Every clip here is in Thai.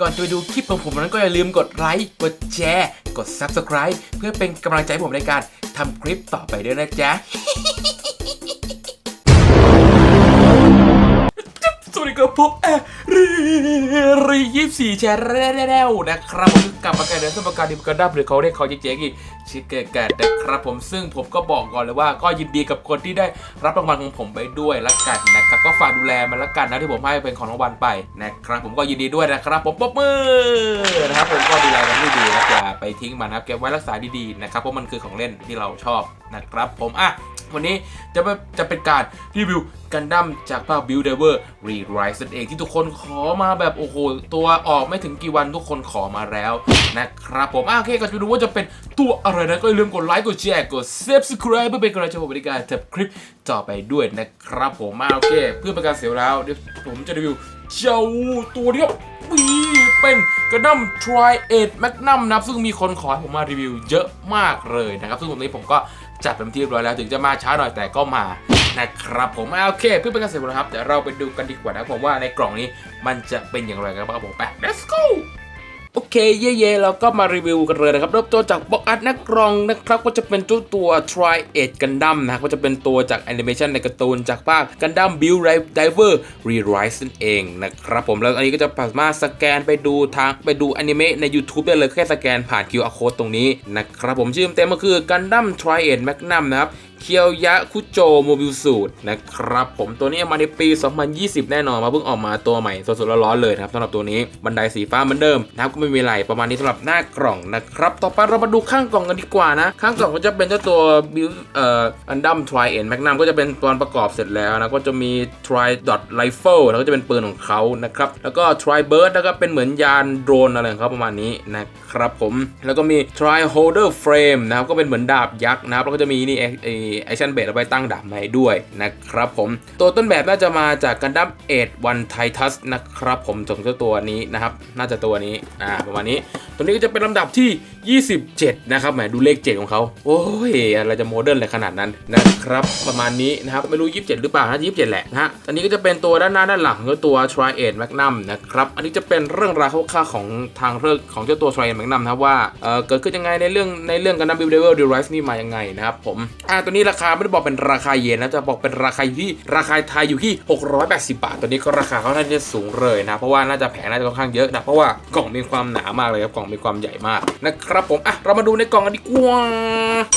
ก่อนจะไปดูคลิปของผมนั้นก็อย่าลืมกดไลค์ กดแชร์ กด Subscribe เพื่อเป็นกำลังใจผมในการทำคลิปต่อไปด้วยนะจ๊ะ สวับผมแอรีรียี่สี่แชร์แล้วนะครับผมกลับมากันเดินสมการดิมกันดับหรือเขาเรียกเขาเจ๊กอีกชิคเกอร์กันนะครับผมซึ่งผมก็บอกก่อนเลยว่าก็ยินดีกับคนที่ได้รับรางวัลของผมไปด้วยละกันนะครับก็ฝากดูแลมันละกันนะที่ผมให้เป็นของรางวัลไปนะครับผมก็ยินดีด้วยนะครับผมปบมือนะครับผมก็ดูแลกันดีนะอย่าไปทิ้งมันนะครับเก็บไว้รักษาดีๆนะครับเพราะมันคือของเล่นที่เราชอบนะครับผมอะ วันนี้จะเป็นจะเป็นการรีวิวกันดั้มจากภาค Build Diver Re-Rise นั่นเองที่ทุกคนขอมาแบบโอ้โห ตัวออกไม่ถึงกี่วันทุกคนขอมาแล้วนะครับผมโอเคก็จะดูว่าจะเป็นตัวอะไรนะ ก็อย่าลืมกดไลค์กดแชร์กด Subscribe เพื่อเป็นกำลังใจผมในการทำคลิปต่อไปด้วยนะครับผมโอเค เพื่อเป็นการเสียเวลาเดี๋ยวผมจะรีวิวเจ้าตัวเนี้ย ปีเป็นกระดั้ม Try 8 Magnum นะครับซึ่งมีคนขอให้ผมมารีวิวเยอะมากเลยนะครับ ซึ่งวันนี้ผมก็จัดเป็นที่เรียบร้อยแล้วถึงจะมาช้าหน่อยแต่ก็มานะครับผมโอเคเพื่อเป็นการเสียเวลาครับเดี๋ยวเราไปดูกันดีกว่านะผมว่าในกล่องนี้มันจะเป็นอย่างไรกันบ้างผมไป let's go โอเคเย่ๆเราก็มารีวิวกันเลยนะครับเริ่มต้นจากบ็อกอัดนักกรองนะครับก็จะเป็นตัวตัว Try 8 Gundam นะครับก็จะเป็นตัวจากแอนิเมชันในการ์ตูนจากภาค Gundam Build Diver Re-Rise นั่นเองนะครับผมแล้วอันนี้ก็จะสามารถสแกนไปดูทางไปดูอนิเมะใน YouTube ได้เลยแค่สแกนผ่าน QR code ตรงนี้นะครับผมชื่อเต็มก็คือ Gundam Try 8 Magnum นะครับ เคียวยะคุโจโมบิลสูตรนะครับผมตัวนี้มาในปี 2020 แน่นอนมาเพิ่งออกมาตัวใหม่สดๆร้อนๆเลยครับสำหรับตัวนี้บันไดสีฟ้าเหมือนเดิมนะครับก็ไม่มีอะไรประมาณนี้สำหรับหน้ากล่องนะครับต่อไปเรามาดูข้างกล่องกันดีกว่านะ ข้างกล่องก็จะเป็นเจ้าตัวบิลเอ่ออันดัมทริเอ็นแมกนัมก็จะเป็นตัวประกอบเสร็จแล้วนะก็จะมี try dot rifle แล้วก็จะเป็นปืนของเขานะครับแล้วก็ try bird แล้วก็เป็นเหมือนยานโดรนอะไรของเขาประมาณนี้นะครับผมแล้วก็มี try holder frame นะครับก็เป็นเหมือนดาบยักษ์นะครับแล้วก็จะมีนี่ไอไอแอคชั่นเบสเอาไปตั้งดาบใหม่ด้วยนะครับผม ตัวต้นแบบน่าจะมาจากกันดั้มเอ็ดวันไททัสนะครับผมถึงเจ้าตัวนี้นะครับ น่าจะตัวนี้อ่าประมาณนี้ ตัวนี้ก็จะเป็นลำดับที่ 27 นะครับแหมดูเลข 7 ของเขาโอ้ยอะไรจะโมเดิร์นอะไรขนาดนั้นนะครับ ประมาณนี้นะครับ ไม่รู้ 27 หรือเปล่านะ27 แหละนะฮะอันนี้ก็จะเป็นตัวด้านหน้าด้านหลังก็ตัว Try 8 Magnum นะครับ อันนี้จะเป็นเรื่องราวคร่าวๆของทางเรื่องของเจ้าตัว Try 8 Magnum นะครับว่าเอ่อเกิดขึ้นยังไงในเรื่องในเรื่องกันดั้มบิลเดเวอร์ดิไรส์นี่มายังไงนะครับผมอ่าตัวนี้ราคาไม่ได้บอกเป็นราคาเยนนะจะบอกเป็นราคาอยู่ที่ราคาไทยอยู่ที่ 680 บาท ตัวนี้ก็ราคาเขาน่าจะสูงเลยนะ เพราะว่าน่าจะแพงน่าจะค่อนข้างเยอะนะเพราะว่ากล่องมีความหนามากเลยครับกล่องมีความใหญ่มากนะครับผมอะเรามาดูในกล่องกันดีกว่า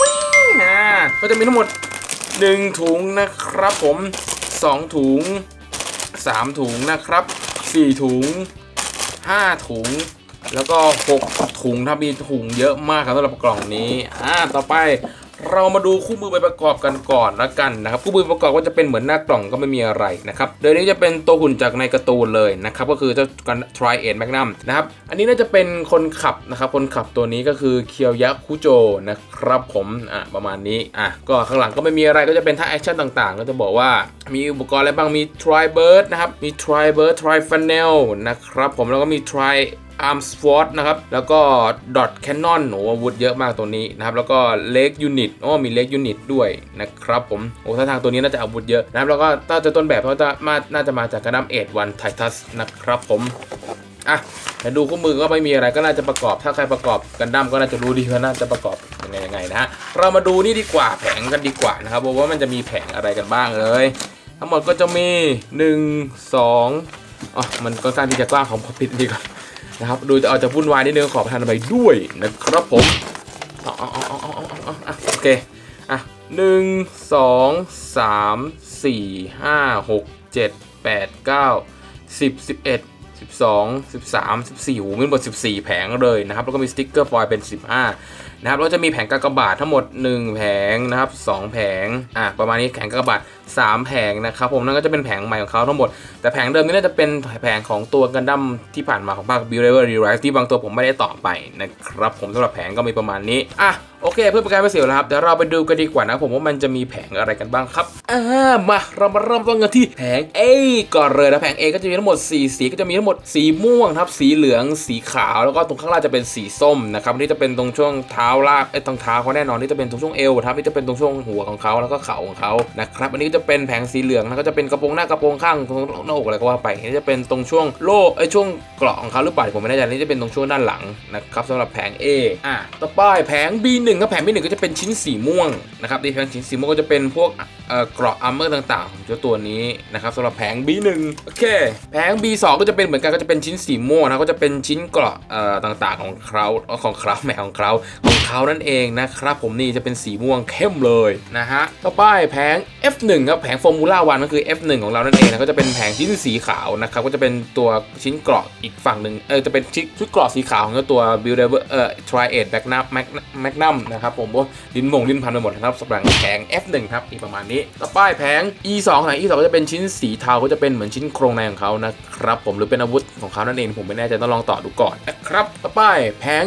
วิ่งอ่าก็จะมีทั้งหมด 1 ถุงนะครับผม 2 ถุง 3 ถุงนะครับ 4 ถุง 5 ถุงแล้วก็ 6 ถุงถ้ามีถุงเยอะมากครับสำหรับกล่องนี้ อ่า ต่อไป เรามาดูคู่มือไปประกอบกันก่อนละกันนะครับคู่มือประกอบก็จะเป็นเหมือนหน้ากล่องก็ไม่มีอะไรนะครับโดยนี้จะเป็นตัวหุ่นจากในการ์ตูนเลยนะครับก็คือเจ้ากัน Try 8 Magnum นะครับอันนี้น่าจะเป็นคนขับนะครับคนขับตัวนี้ก็คือเคียวยะคุโจนะครับผมอะประมาณนี้อะก็ข้างหลังก็ไม่มีอะไรก็จะเป็นท่าแอคชั่นต่างๆ ก็จะบอกว่ามีอุปกรณ์อะไรบ้างมี Try Bird นะครับมี Try Bird Try Funnel นลนะครับผมแล้วก็มี Try อาร์มสฟอร์ดนะครับ แล้วก็ดอทแคนนอนโอ้อาวุธเยอะมากตัวนี้นะครับ แล้วก็เล็กยูนิตโอ้มีเล็กยูนิตด้วยนะครับผม โอ้ถ้าทางตัวนี้น่าจะอาวุธเยอะนะครับ แล้วก็ถ้าจะต้นแบบเขาจะมาน่าจะมาจากกระดัมเอ็ดวันไททัสนะครับผม อะแต่ดูคู่มือก็ไม่มีอะไรก็น่าจะประกอบ ถ้าใครประกอบกันดั้มก็น่าจะรู้ดีว่าน่าจะประกอบยังไงยังไงนะฮะ เรามาดูนี่ดีกว่าแผงกันดีกว่านะครับว่ามันจะมีแผงอะไรกันบ้างเลย ทั้งหมดก็จะมี 1 2อ๋อมันก็สร้างที่จะกว้างของพอปิดดีก่อน นะครับดูจะเอาจะวุ่นวายนิดนึงขอประทานไปด้วยนะครับผมเอาเอาเอาเอาเอาเอาเอาอะโอเคอะหนึ่งสองสามสี่ห้าหกเจ็ดแปดเก้าสิบสิบเอ็ดสิบสองสิบสามสิบสี่หูมันหมดสิบสี่แผงเลยนะครับ แล้วก็มีสติ๊กเกอร์ฟอยล์เป็นสิบห้า นะครับเราจะมีแผงกากบาททั้งหมด 1 แผงนะครับ2แผงอะประมาณนี้แผงกากบาท3แผงนะครับผมนั่นก็จะเป็นแผงใหม่ของเขาทั้งหมด แต่แผงเดิมนี่น่าจะเป็นแผงของตัวกันดั้มที่ผ่านมาของภาค b u i l d e r Re-Rise ที่บางตัวผมไม่ได้ต่อไปนะครับผมสำหรับแผงก็มีประมาณนี้อะ โอเค เพื่อเป็นการไม่เสียเวลาครับเดี๋ยวเราไปดูกันดีกว่านะผมว่ามันจะมีแผงอะไรกันบ้างครับอ่ามาเรามาเริ่มต้นกันที่แผง A ก่อนเลยนะแผง A ก็จะมีทั้งหมด 4 สีก็จะมีทั้งหมดสีม่วงครับสีเหลืองสีขาวแล้วก็ตรงข้างล่างจะเป็นสีส้มนะครับนี่จะเป็นตรงช่วงเท้าลากไอ้ตรงเท้าเขาแน่นอนนี่จะเป็นตรงช่วงเอวครับนี่จะเป็นตรงช่วงหัวของเขาแล้วก็เข่าของเขานะครับอันนี้ก็จะเป็นแผงสีเหลืองนะก็จะเป็นกระโปรงหน้ากระโปรงข้างตรงหน้าอกอะไรก็ว่าไปอันนี้จะเป็นตรงช่วงโล่ไอ้ช่วงเกราะของเขาหรือเปล่าผมไม่แน่ใจนี่จะเป็นตรงช่วงด้านหลังนะครับสำหรับแผง A อะต่อไปแผง B1 ครับแผ่นที่1ก็จะเป็นชิ้นสีม่วงนะครับในแผ่นชิ้นสีม่วงก็จะเป็นพวกเกราะอาร์เมอร์ต่างๆ ของเจ้าตัวนี้นะครับสำหรับแผง B1 โอเค แผง B2 ก็จะเป็นเหมือนกันก็จะเป็นชิ้นสีม่วงนะก็จะเป็นชิ้นเกราะต่างๆของเขาของเขาแหมของเขาของเขานั่นเองนะครับผมนี่จะเป็นสีม่วงเข้มเลยนะฮะต่อไปแผง F1 ครับแผงฟอร์มูล่าวันก็คือ F1 ของเรานั่นเองนะก็จะเป็นแผงชิ้นสีขาวนะครับก็จะเป็นตัวชิ้นเกราะอีกฝั่งหนึ่งเออจะเป็นชิ้นชุดเกราะสีขาวของเจ้าตัว Build เอ่อ Triad Magnum Magnum นะครับผมว่าลิ้นมงลิ้นพันไปหมดนะครับสำหรับแผง F1 ครับอีกประมาณนี้ต่อไปแผง E2 แผง E2 ก็จะเป็นชิ้นสีเทาก็จะเป็นเหมือนชิ้นโครงในของเขานะครับผมหรือเป็นอาวุธของเขานั่นเองผมไม่แน่ใจต้องลองต่อดูก่อนนะครับต่อไปแผง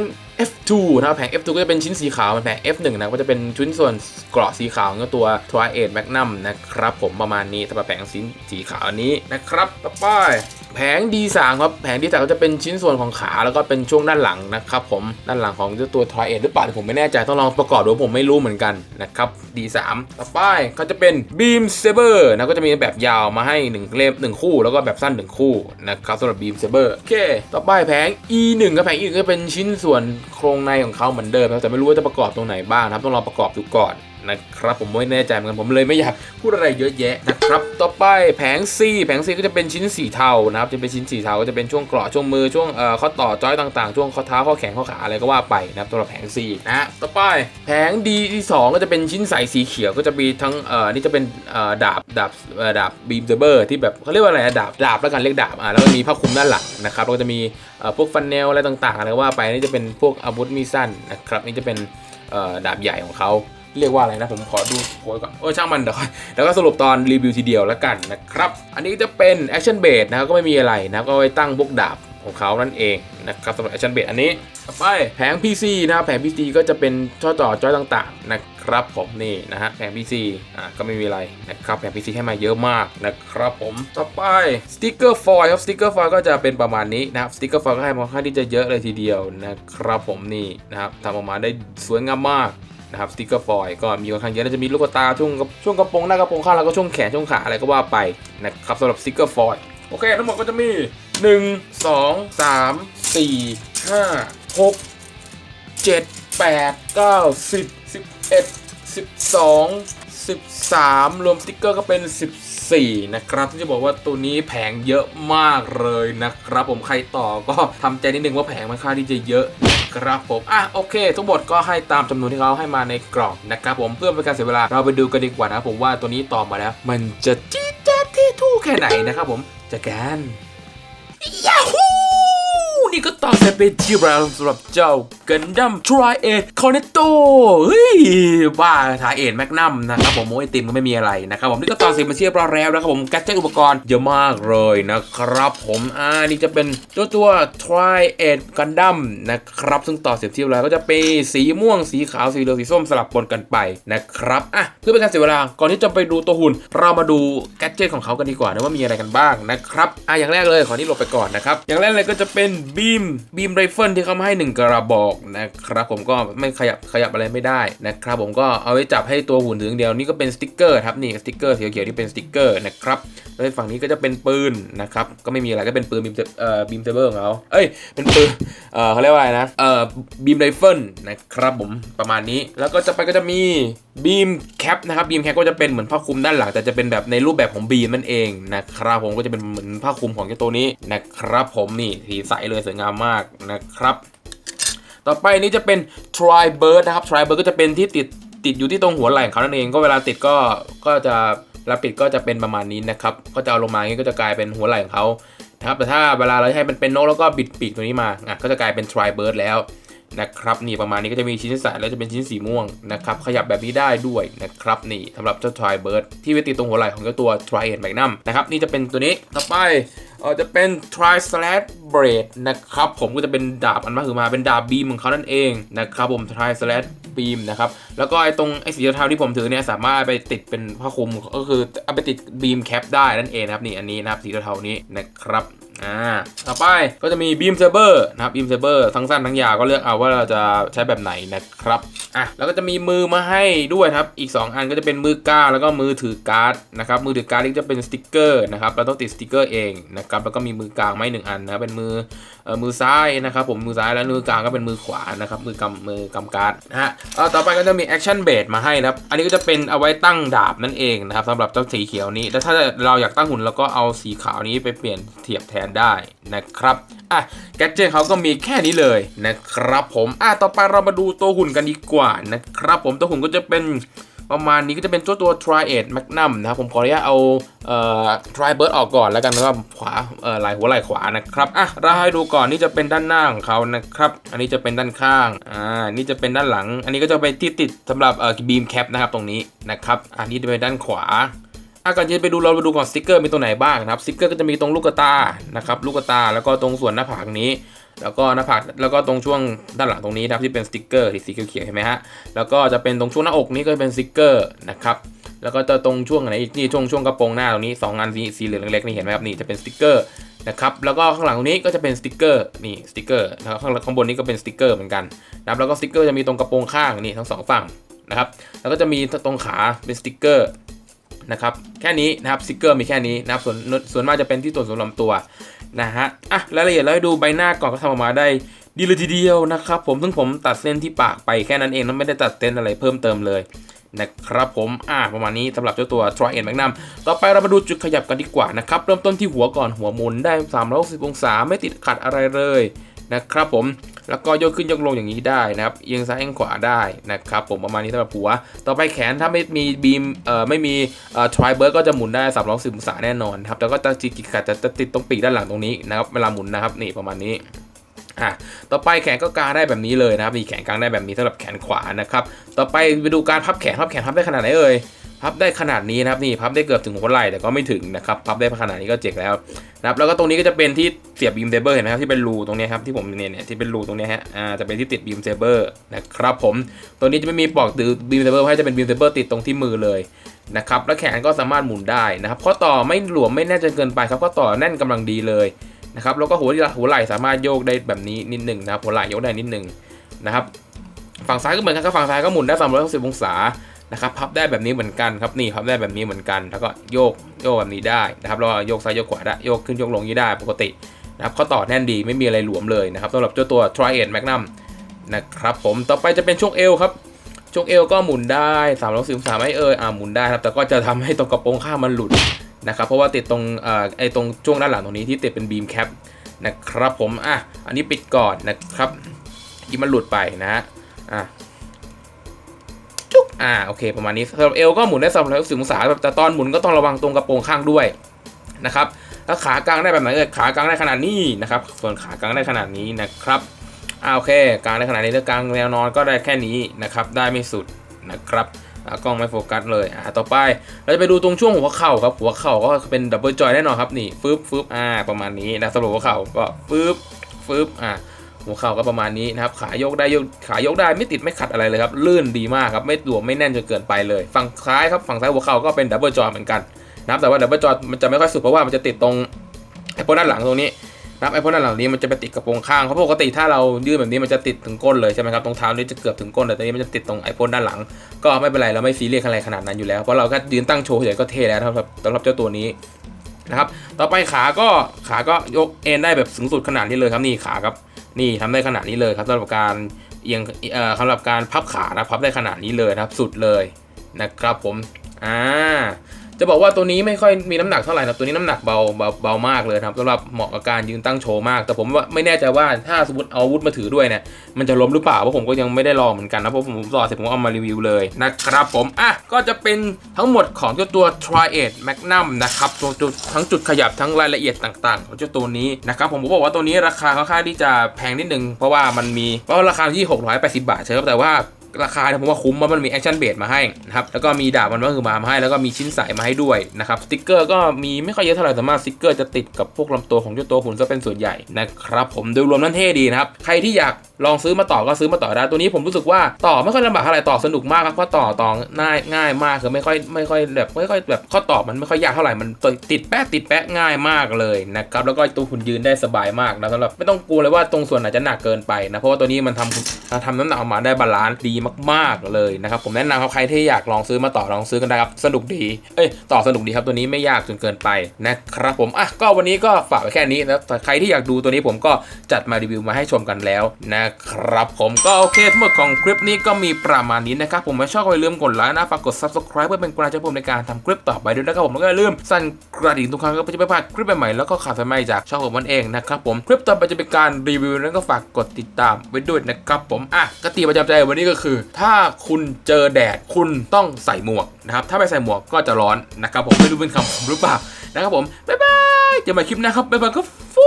F2 นะครับแผง F2 ก็จะเป็นชิ้นสีขาวแผง F1 นะก็จะเป็นชิ้นส่วนเกราะสีขาวของตัว t w i g h t Magnum นะครับผมประมาณนี้สำหรับแผงสีสีขาวอันนี้นะครับ ต่อไป แผง D3 ครับแผง D3 ก็จะเป็นชิ้นส่วนของขาแล้วก็เป็นช่วงด้านหลังนะครับผมด้านหลังของเจ้าตัว Triad หรือเปล่าผมไม่แน่ใจต้องลองประกอบดูผมไม่รู้เหมือนกันนะครับ D3 ต่อไปก็จะเป็น Beam Saber นะก็จะมีแบบยาวมาให้1เล่ม1คู่ แล้วก็แบบสั้น 1 คู่นะครับสำหรับ Beam Saber โอเค ต่อไปแผง E1 กับแผง E1 ก็เป็นชิ้นส่วนโครงในของเขาเหมือนเดิมแต่ไม่รู้ว่าจะประกอบตรงไหนบ้างครับต้องลองประกอบดูก่อน นะครับ ผมไม่แน่ใจเหมือนกันผมเลยไม่อยากพูดอะไรเยอะแยะนะครับ ต่อไปแผง C แผง C ก็จะเป็นชิ้นสีเทานะครับ จะเป็นชิ้นสีเทาก็จะเป็นช่วงเกราะช่วงมือช่วงเอ่อข้อต่อจอยต่างๆ ช่วงข้อเท้าข้อแขนข้อขาอะไรก็ว่าไปนะครับสำหรับแผง C นะต่อไปแผง D ที่สองก็จะเป็นชิ้นใสสีเขียวก็จะมีทั้งเอ่อนี่จะเป็นเอ่อดาบดาบเอ่อดาบบีมเซเบอร์ที่แบบเขาเรียกว่าอะไรอะดาบดาบแล้วกันเรียกดาบอ่าแล้วก็มีผ้าคลุมด้านหลังนะครับแล้วก็จะมีเอ่อพวกฟันแนลอะไรต่างๆอะไรก็ว่าไปนี่จะเป็นพวกอาวุธมีดสั้นนะครับนี่จะเป็นดาบใหญ่ของเขา เรียกว่าอะไรนะ ผมขอดูโพยก่อนโอ้ช่างมันเดี๋ยวค่อยแล้วก็สรุปตอนรีวิวทีเดียวแล้วกันนะครับ อันนี้จะเป็น Action b a s นะครับก็ไม่มีอะไรนะก็ไว้ตั้งพวกดาบของเขานั่นเองนะครับสำหรับ Action b a s อันนี้ต่อไปแผง PC นะครับแผง PC ก็จะเป็นช่อต่อจอยต่างๆนะครับผมนี่นะฮะแผง PC อะก็ไม่มีอะไรนะครับแผง PC ให้มาเยอะมากนะครับผมต่อไปสติกเกอร์ฟอยล์ครับสติกเกอร์ฟอยล์ก็จะเป็นประมาณนี้นะครับสติกเกอร์ฟอยล์ก็ให้มาค่อนข้างที่จะเยอะเลยทีเดียวนะครับผมนี่นะครับทำออกมาได้สวยงามมาก นะครับสติกเกอร์ฟอยล์ก็มีค่อนข้างเยอะแล้วจะมีลูกตาช่วงกระช่วงกระโปรงหน้ากระโปรงข้างแล้วก็ช่วงแขนช่วงขาอะไรก็ว่าไปนะครับสำหรับสติกเกอร์ฟอยล์โอเค ทั้งหมดก็จะมี 1 2 3 4 5 6 7 8 9 10 11 12 13 รวมสติกเกอร์ก็เป็น 14 นะครับที่จะบอกว่าตัวนี้แผงเยอะมากเลยนะครับ ผมใครต่อก็ทำใจนิดนึงว่าแผงมันค่าที่จะเยอะครับผมอะโอเค ทั้งหมดก็ให้ตามจำนวนที่เขาให้มาในกล่องนะครับผมเพื่อเป็นการเสียเวลาเราไปดูกันดีกว่านะครับผมว่าตัวนี้ต่อมาแล้ว มันจะจี๊ดจ๊าดที่ทู่แค่ไหนนะครับผมจะกันยาฮู นี่ก็ต่อเสร็จเป็นที่แล้วสำหรับเจ้ากันดั้มทรเอทคอนเนตโตเฮ้ย บ้าทาเอทแมกนัมนะครับผมโมไอติมก็ไม่มีอะไรนะครับผมนี่ก็ต่อเสร็จมาเชียบร้อยแล้วนะครับผมกัจเจอุปกรณ์เยอะมากเลยนะครับผมอ่านี่จะเป็นตัวตัวทรเอทกันดั้มนะครับ ซึ่งต่อเสร็จที่แล้วก็จะเป็นสีม่วงสีขาวสีเหลืองสีส้มสลับปนกันไปนะครับอะเพื่อเป็นการเสียเวลาก่อนที่จะไปดูตัวหุ่น เรามาดูแกจเจตของเขากันดีกว่านะว่ามีอะไรกันบ้างนะครับอะอย่างแรกเลยขอนี่หลบไปก่อนนะครับอย่างแรกเลยก็จะเป็นบีมบีมไรเฟิลที่เขามาให้หนึ่งกระบอกนะครับผมก็ไม่ขยับขยับอะไรไม่ได้นะครับผมก็เอาไว้จับให้ตัวหุ่นถึงเดียวนี่ก็เป็นสติ๊กเกอร์ครับนี่สติ๊กเกอร์สีเขียวที่เป็นสติ๊กเกอร์นะครับแล้วฝั่งนี้ก็จะเป็นปืนนะครับก็ไม่มีอะไรก็เป็นปืนบีมเอ่อบีมเซเบอร์ของเขาเอ้ยเป็นปืนเอ่อเขาเรียกว่าอะไรนะเอ่อบีมไรเฟิลนะครับผมประมาณนี้แล้วก็จะไปก็จะมี บีมแคปนะครับบีมแคปก็จะเป็นเหมือนผ้าคลุมด้านหลัง แต่จะเป็นแบบในรูปแบบของบีมนั่นเองนะครับผมก็จะเป็นเหมือนผ้าคลุมของเจ้าตัวนี้นะครับผมนี่สีใสเลยสวยงามมากนะครับ ต่อไปนี้จะเป็น try bird นะครับ try bird ก็จะเป็นที่ติดติดอยู่ที่ตรงหัวไหล่ของเขานั่นเอง ก็เวลาติดก็ก็จะเวลาปิดก็จะเป็นประมาณนี้นะครับ ก็จะเอาลงมาอย่างนี้ก็จะกลายเป็นหัวไหล่ของเขานะครับ แต่ถ้าเวลาเราให้มันเป็นนกแล้วก็บิดปีกตัวนี้มา อะ ก็จะกลายเป็น try bird แล้ว นะครับนี่ประมาณนี้ก็จะมีชิ้นใสแล้วจะเป็นชิ้นสีม่วงนะครับขยับแบบนี้ได้ด้วยนะครับนี่สำหรับเจ้า try bird ที่ไว้ติดตรงหัวไหล่ของเจ้าตัว try and magnum นะครับนี่จะเป็นตัวนี้ต่อไปเออจะเป็น tri slash blade นะครับผมก็จะเป็นดาบอันมาคือมาเป็นดาบบีมของเขานั่นเองนะครับผม tri slash beam นะครับแล้วก็ไอ้ตรงไอ้สีเทาๆที่ผมถือเนี่ยสามารถไปติดเป็นผ้าคลุมก็คือเอาไปติดบีมแคปได้นั่นเองนะครับนี่อันนี้นะครับสีเทานี้นะครับ อ่าต่อไปก็จะมีบีมเซเบอร์นะครับบีมเซเบอร์ทั้งสั้นทั้งยาวก็เลือกเอาว่าเราจะใช้แบบไหนนะครับอะแล้วก็จะมีมือมาให้ด้วยครับอีก 2 อันก็จะเป็นมือก้าแล้วก็มือถือการ์ดนะครับมือถือการ์ดนี่จะเป็นสติกเกอร์นะครับเราต้องติดสติกเกอร์เองนะครับแล้วก็มีมือกลางไม้หนึ่งอันนะเป็นมือเอ่อมือซ้ายนะครับผมมือซ้ายแล้วมือกลางก็เป็นมือขวานะครับมือกำมือกำการ์ดนะฮะต่อไปก็จะมีแอคชั่นเบสมาให้นะครับอันนี้ก็จะเป็นเอาไว้ตั้งดาบนั่นเองนะครับสำหรับเจ้าสีเขียวนี้แล้วถ้าเราอยากตั้งหุ่นเราก็เอาสีขาวนี้ไปเปลี่ยนเทียบแทนได้นะครับอะแกดเจิตเขาก็มีแค่นี้เลยนะครับผมอะต่อไปเรามาดูตัวหุ่นกันดีกว่านะครับผมตัวหุ่นก็จะเป็นประมาณนี้ก็จะเป็นตัวตัว t r i a d Magnum นะครับผมขออนุญาตเอาเอ่อ Tri Bird ออกก่อนแล้วกันนะครับขวาเอ่อไหลหัวไหล่ขวานะครับอะเราให้ดูก่อนนี่จะเป็นด้านหน้าของเขานะครับ อันนี้จะเป็นด้านข้างอ่านี่จะเป็นด้านหลัง อันนี้ก็จะเป็นที่ติดสำหรับเอ่อบีมแคปนะครับตรงนี้นะครับอันนี้จะเป็นด้านขวา อะก่อนจะไปดูเราไปดูก่อนสติกเกอร์มีตรงไหนบ้างนะครับสติกเกอร์ก็จะมีตรงลูกตานะครับลูกตาแล้วก็ตรงส่วนหน้าผากนี้ แล้วก็หน้าผากแล้วก็ตรงช่วงด้านหลังตรงนี้นะครับที่เป็นสติกเกอร์สีเขียวๆเห็นไหมฮะแล้วก็จะเป็นตรงช่วงหน้าอกนี้ก็เป็นสติกเกอร์นะครับแล้วก็จะตรงช่วงไหนอีกนี่ช่วงช่วงกระโปรงหน้าตรงนี้สองอันสีสีเหลืองเล็กๆนี่เห็นไหมครับนี่จะเป็นสติกเกอร์นะครับแล้วก็ข้างหลังตรงนี้ก็จะเป็นสติกเกอร์นี่สติกเกอร์แล้วข้างข้างบนนี้ก็เป็นสติกเกอร์เหมือนกันนะครับแล้วก็สติกเกอร์จะมีตรงกระโปรงข้างนี่ทั้งสองฝั่งนะครับแล้วก็จะมีตรงขาเป็นสติกเกอร์ นะครับแค่นี้นะครับสติกเกอร์มีแค่นี้นะครับส่วนส่วนมากจะเป็นที่ตัวส่วนลำตัวนะฮะอะรายละเอียดเราให้ดูใบหน้าก่อนก็ทำออกมาได้ดีเลยทีเดียวนะครับผมซึ่งผมตัดเส้นที่ปากไปแค่นั้นเองแล้วไม่ได้ตัดเส้นอะไรเพิ่มเติมเลยนะครับผม อะประมาณนี้สำหรับเจ้าตัว t r i a d Magnum ต่อไปเรามาดูจุดขยับกันดีกว่านะครับ เริ่มต้นที่หัวก่อนหัวมุนได้ 360 องศาไม่ติดขัดอะไรเลยนะครับผม แล้วก็ยกขึ้นยกลงอย่างนี้ได้นะครับเอียงซ้ายเอียงขวาได้นะครับผมประมาณนี้สำหรับหัว ต่อไปแขนถ้าไม่มีบีมเอ่อไม่มีเอ่อทริเบิร์ก็จะหมุนได้360องศาแน่นอนครับแล้วก็จะจิกขัดจะจะติดตรงปีกด้านหลังตรงนี้นะครับเวลาหมุนนะครับนี่ประมาณนี้อะต่อไปแขนก็กางได้แบบนี้เลยนะครับมีแขนกางได้แบบนี้สำหรับแขนขวานะครับ ต่อไปไปดูการพับแขนพับแขนพับได้ขนาดไหนเอ่ย พับได้ขนาดนี้นะครับนี่พับได้เกือบถึงหัวไหล่แต่ก็ไม่ถึงนะครับพับได้ขนาดนี้ก็เจ๋งแล้วนะครับแล้วก็ตรงนี้ก็จะเป็นที่เสียบบีมเซเบอร์เห็นไหมครับที่เป็นรูตรงนี้ครับที่ผมเนี่ยเนี่ยที่เป็นรูตรงนี้ฮะอ่าจะเป็นที่ติดบีมเซเบอร์นะครับผมตัวนี้จะไม่มีปลอกตือบีมเซเบอร์ให้จะเป็นบีมเซเบอร์ติดตรงที่มือเลยนะครับแล้วแขนก็สามารถหมุนได้นะครับข้อต่อไม่หลวมไม่แน่นจนเกินไปครับข้อต่อแน่นกำลังดีเลยนะครับแล้วก็หัวหัวไหล่สามารถโยกได้แบบนี้นิดหนึ่งนะครับหัวไหล่โยกได้นิดหนึ่งนะครับฝั่งซ้ายก็เหมือนกันครับฝั่งซ้ายก็หมุนได้360องศา นะครับพับได้แบบนี้เหมือนกันครับนี่พับได้แบบนี้เหมือนกัน แล้วก็โยกโยกแบบนี้ได้นะครับแล้วโยกซ้ายโยกขวาได้โยกขึ้นโยกลงนี้ได้ปกตินะครับข้อต่อแน่นดีไม่มีอะไรหลวมเลยนะครับสำหรับเจ้าตัว t r i a d Magnum นะครับผมต่อไปจะเป็นช่วงเอวครับช่วงเอวก็หมุนได้3ามร้อยสิบสามไม่เอ่ยอ่าหมุนได้ครับแต่ก็จะทำให้ตรงกระโปรงข้างมันหลุดนะครับเพราะว่าติดตรงเอ่อไอตรงช่วงด้านหลังตรงนี้ที่ติดเป็นบีมแคปนะครับผมอะอันนี้ปิดก่อนนะครับที่มันหลุดไปนะฮะอะ อ่าโอเคประมาณนี้สำหรับเอวก็หมุนได้สามร้อยสิบองศาแบบแต่ตอนหมุนก็ต้องระวังตรงกระโปรงข้างด้วยนะครับแล้วขากลางได้แบบไหนเอ่ยขากลางได้ขนาดนี้นะครับ ส่วนขากลางได้ขนาดนี้นะครับอ่าโอเคกลางได้ขนาดนี้แล้วกลางแนวนอนก็ได้แค่นี้นะครับได้ไม่สุดนะครับอ่ากล้องไม่โฟกัสเลยอ่าต่อไปเราจะไปดูตรงช่วงหัวเข่าครับหัวเข่าก็เป็นดับเบิลจอยแน่นอนครับนี่ฟึบฟึบอ่าประมาณนี้นะสำหรับหัวเข่าก็ฟึบฟึบอ่า หัวเข่าก็ประมาณนี้นะครับ ขายกได้ยกขายกได้ไม่ติดไม่ขัดอะไรเลยครับ ลื่นดีมากครับ ไม่หลวมไม่แน่นจนเกินไปเลย ฝั่งซ้ายครับ ฝั่งซ้ายหัวเข่าก็เป็นดับเบิลจอยเหมือนกันนะครับ แต่ว่าดับเบิลจอยมันจะไม่ค่อยสุดเพราะว่ามันจะติดตรงไอ้พวกด้านหลังตรงนี้นะครับไอ้พวกด้านหลังนี้มันจะไปติดกระโปรงข้างเพราะปกติถ้าเรายืดแบบนี้มันจะติดถึงก้นเลยใช่ไหมครับ ตรงเท้านี่จะเกือบถึงก้น แต่ตอนนี้มันจะติดตรงไอ้พวกด้านหลัง ก็ไม่เป็นไรเราไม่ซีเรียสอะไรขนาดนั้นอยู่แล้ว เพราะเราก็ยืนตั้งโชว์เฉยก็เท่แล้วสำหรับสำหรับเจ้าตัวนี้ นะครับ ต่อไปขาก็ขาก็ยกเอ็นได้แบบสูงสุดขนาดนี้เลยครับนี่ขาครับนี่ทำได้ขนาดนี้เลยครับสำหรับการเอียงเอ่อสำหรับการพับขานะพับได้ขนาดนี้เลยนะครับ สุดเลยนะครับผมอ่า จะบอกว่าตัวนี้ไม่ค่อยมีน้ำหนักเท่าไหร่นะตัวนี้น้ำหนักเบาเบาเบามากเลยครับสำหรับเหมาะกับการยืนตั้งโชว์มาก แต่ผมว่าไม่แน่ใจว่าถ้าสมมติเอาอาวุธมาถือด้วยเนี่ยมันจะล้มหรือเปล่าเพราะผมก็ยังไม่ได้ลองเหมือนกันนะเพราะผมผมรอเสร็จผมเอามารีวิวเลยนะครับผมอะก็จะเป็นทั้งหมดของเจ้าตัว t r i a d Magnum นะครับตัวจุดทั้งจุดขยับทั้งรายละเอียดต่างๆของเจ้าตัวนี้นะครับผมบอกว่าตัวนี้ราคาค่อนข้างที่จะแพงนิดนึงเพราะว่ามันมีเพราะราคาที่ 680 บาทใช่ครับแต่ว่า ราคาเนี่ยผมว่าคุ้มเพราะมันมีแอคชั่นเบสมาให้นะครับแล้วก็มีดาบมันก็คือมามาให้แล้วก็มีชิ้นใสมาให้ด้วยนะครับสติกเกอร์ก็มีไม่ค่อยเยอะเท่าไหร่สามาสติกเกอร์จะติดกับพวกลำตัวของเจ้าตัวหุ่นซะเป็นส่วนใหญ่นะครับผมโดยรวมนั้นเท่ดีนะครับใครที่อยากลองซื้อมาต่อก็ซื้อมาต่อได้ตัวนี้ผมรู้สึกว่าต่อไม่ค่อยลำบากเท่าไหร่ต่อสนุกมากครับเพราะต่อต่อง่ายง่ายมากคือไม่ค่อยไม่ค่อยแบบไม่ค่อยแบบข้อต่อมันไม่ค่อยยากเท่าไหร่มันติดแปะติดแปะง่ายมากเลยนะครับแล้วก็ตัวหุ่นยืนได้สบายมากนะสำหรับไม่ต้องกลัวเลยว่าตรงส่วนไหนจะหนักเกินไปนะเพราะว่าตัวนี้มันทำทำน้ำหนักออกมาได้บาลานซ์ดีมากๆเลยนะครับ ผมแนะนำครับใครที่อยากลองซื้อมาต่อลองซื้อกันได้ครับสนุกดีเอ้ยต่อสนุกดีครับตัวนี้ไม่ยากจนเกินไปนะครับผมอะก็วันนี้ก็ฝากไว้แค่นี้นะแต่ใครที่อยากดูตัวนี้ผมก็จัดมารีวิวมาให้ชมกันแล้วนะครับผมก็โอเคทั้งหมดของคลิปนี้ก็มีประมาณนี้นะครับผมไม่ชอบก็อย่าลืมกดไลค์นะฝากกด subscribe เพื่อเป็นกำลังใจผมในการทำคลิปต่อไปด้วยนะครับผมแล้วก็อย่าลืมสั่นกระดิ่งทุกครั้งก็จะไม่พลาดคลิปใหม่ๆแล้วก็ข่าวใหม่จากช่องผมมันเองนะครับผมคลิปต่อไปจะเป็นการรีวิวนั้นก็ฝากกดติดตามไว้ด้วยนะครับผมอะกติประจำใจวันนี้ก็คือถ้าคุณเจอแดดคุณต้องใส่หมวกนะครับ ถ้าไม่ใส่หมวกก็จะร้อนนะครับผมไม่รู้เป็นคำผมหรือเปล่านะครับผมบ๊ายบายเจอกันใหม่คลิปหน้าครับบ๊ายบายครับฟู